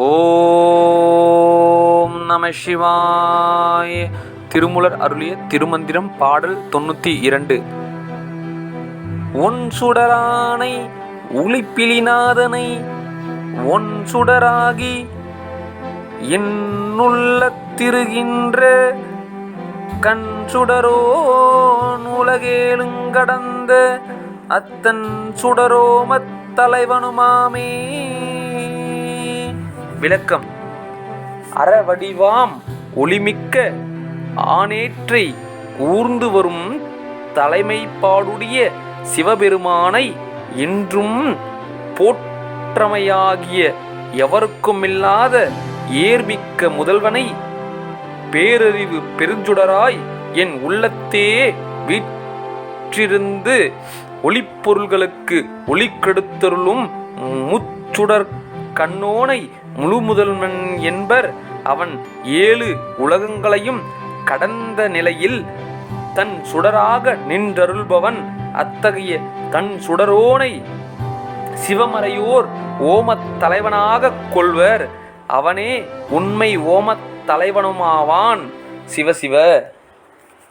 ஓம் நம சிவாய். திருமுலர் அருளிய திருமந்திரம் பாடல் தொண்ணூற்றி இரண்டு. ஒன் சுடரானை உளிப்பிலிநாதனை ஒன் சுடராகி என்னுள்ள திருகின்ற கண் சுடரோ உலகேலுங்கடந்த அத்தன் சுடரோமத் தலைவனுமாமே. விளக்கம். அறவடிவாம் ஒளிமிக்க ஆனேற்றை ஊர்ந்து வரும் தலைமைப்பாடுடைய சிவபெருமானை என்றும் போற்றமையாகிய எவருக்குமில்லாத ஏர்மிக்க முதல்வனை பேரறிவு பெருஞ்சுடராய் என் உள்ளத்தே வீற்றிருந்து ஒளிப்பொருள்களுக்கு ஒளிக்கெடுத்தருளும் முச்சுடர் கண்ணோனை முழு முதல்வன் என்பர். அவன் ஏழு உலகங்களையும் கடந்த நிலையில் தன் சுடராக நின்றருள்பவன். அத்தகைய தன் சுடரோனை சிவமறையோர் ஓமத் தலைவனாகக் கொள்வர். அவனே உண்மை ஓமத் தலைவனுமாவான். சிவசிவ